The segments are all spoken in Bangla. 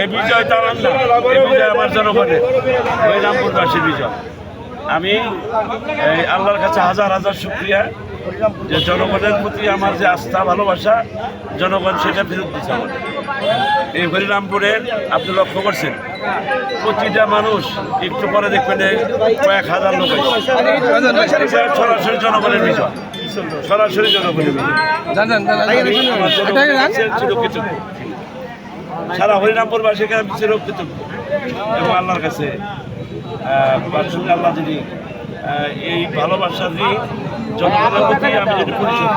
এই বিজয় তার না এই বিজয় আমার জনগণের। ওই রামপুরবাসীর বিজয়। আমি এই আল্লাহর কাছে হাজার হাজার শুক্রিয়া যে জনগণের প্রতি আমার যে আস্থা ভালোবাসা জনগণ সেটা ফেরত দিচ্ছে আমাদের এই হরিরামপুরের আপনি লক্ষ্য করছেন প্রতিটা মানুষ একটু পরে দেখবেন কয়েক হাজার লোক সরাসরি জনগণের বিজয়। সরাসরি জনগণের বিজয় আমার জনগণের কাছে চিরকৃতজ্ঞ। সারা হরিরামপুরবাসীর কাছে আমি চিরকৃতজ্ঞ এবং আল্লাহর কাছে আল্লাহ যদি এই ভালোবাসা দিয়ে জনগণের প্রতি আমি যদি পরিশোধ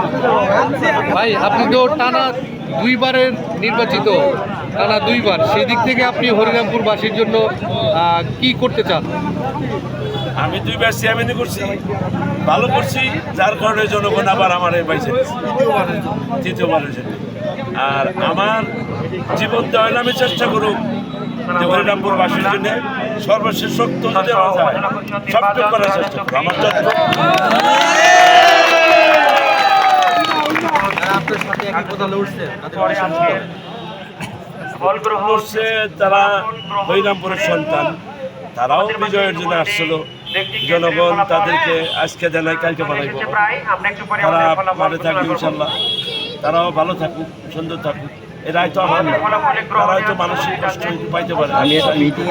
ভাই আপনি তো টানা দুইবারের নির্বাচিত টানা দুইবার। সেই দিক থেকে আপনি হরিরামপুরবাসীর জন্য কি করতে চান? আমি দুইবার চেয়ারম্যানই করছি। ভালো করছি যার কারণে জনগণ আবার আমার এই পাইছে তৃতীয়বারের জন্য। আর আমার জীবন দেওয়ার আমি চেষ্টা করুক হরিরামপুরবাসীর জন্য সর্বশেষ শক্ত যদি সবটুকু করার চেষ্টা করব আমার যত তারা হরিরামপুরের সন্তান। তারাও বিজয়ের জন্য আসছিল। জনগণ তাদেরকে আজকে জানায় কালকে বানাইব। তারা ভালো থাকবে ইনশাল্লাহ। তারাও ভালো থাকুক সুন্দর থাকুক। এরাই হয়তো আমার। তারা হয়তো মানসিক কষ্ট পাইতে পারে আমি একটা মিটিং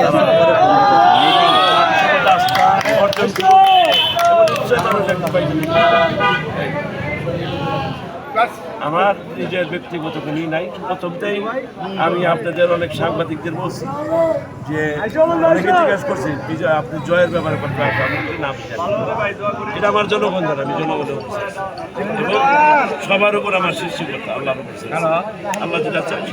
অর্জন করি এবং নিশ্চয়ই মানুষ একটা পাইতে পারে। আমার নিজের ব্যক্তিগত কোনো নাই। প্রথমতেই আমি আপনাদের অনেক সাংবাদিকদের বলছি যে অনেকে জিজ্ঞাসা করছি বিজয় আপনি জয়ের ব্যাপারে কথা। এটা আমার জনগণ জানা আমি জনগণের এবং সবার উপর আমার সৃষ্টিকর্তা আল্লাহ আল্লাহ যেটা সেটা।